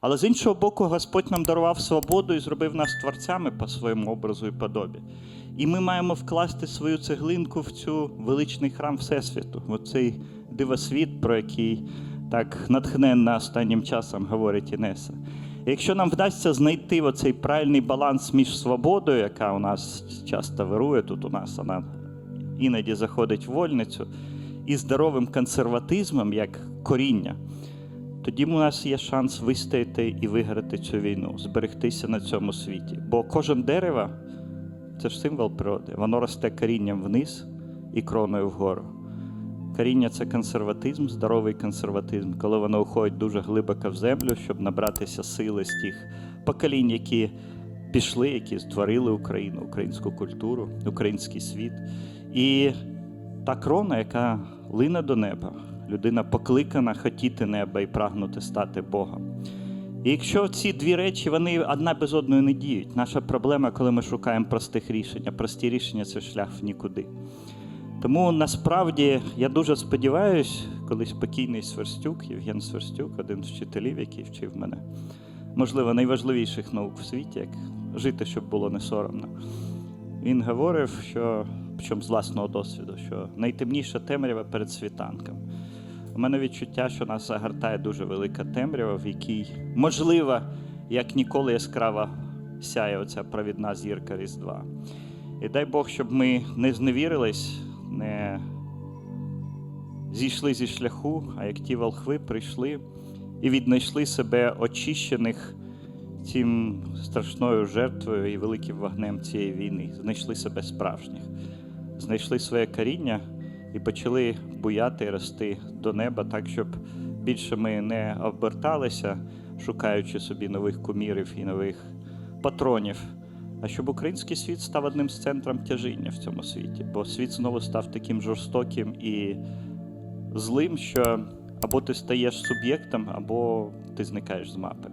Але з іншого боку, Господь нам дарував свободу і зробив нас творцями по своєму образу і подобі. І ми маємо вкласти свою цеглинку в цю величний храм Всесвіту, в цей дивосвіт, про який так натхненно останнім часом говорить Інеса. І якщо нам вдасться знайти оцей правильний баланс між свободою, яка у нас часто вирує, тут у нас вона іноді заходить в вольницю, і здоровим консерватизмом як коріння, тоді у нас є шанс вистояти і виграти цю війну, зберегтися на цьому світі. Бо кожен дерево це ж символ природи, воно росте корінням вниз і кроною вгору. Коріння це консерватизм, здоровий консерватизм, коли воно уходить дуже глибоко в землю, щоб набратися сили з тих поколінь, які пішли, які створили Україну, українську культуру, український світ. І та крона, яка лине до неба, людина покликана хотіти неба і прагнути стати Богом. І якщо ці дві речі вони одна без одної не діють, наша проблема, коли ми шукаємо простих рішень, а прості рішення це шлях в нікуди. Тому насправді я дуже сподіваюся, коли спокійний Сверстюк, Євген Сверстюк, один з вчителів, який вчив мене, можливо, найважливіших наук в світі, як жити, щоб було не соромно. Він говорив, що, причому з власного досвіду, що найтемніша темрява перед світанком. У мене відчуття, що нас загортає дуже велика темрява, в якій, можливо, як ніколи яскраво сяє оця провідна зірка Різдва. І дай Бог, щоб ми не зневірились, не зійшли зі шляху, а як ті волхви прийшли і віднайшли себе очищених цим страшною жертвою і великим вогнем цієї війни, знайшли себе справжніх, знайшли своє коріння і почали буяти рости до неба, так, щоб більше ми не оберталися, шукаючи собі нових кумірів і нових патронів. А щоб український світ став одним з центром тяжіння в цьому світі, бо світ знову став таким жорстоким і злим, що або ти стаєш суб'єктом, або ти зникаєш з мапи.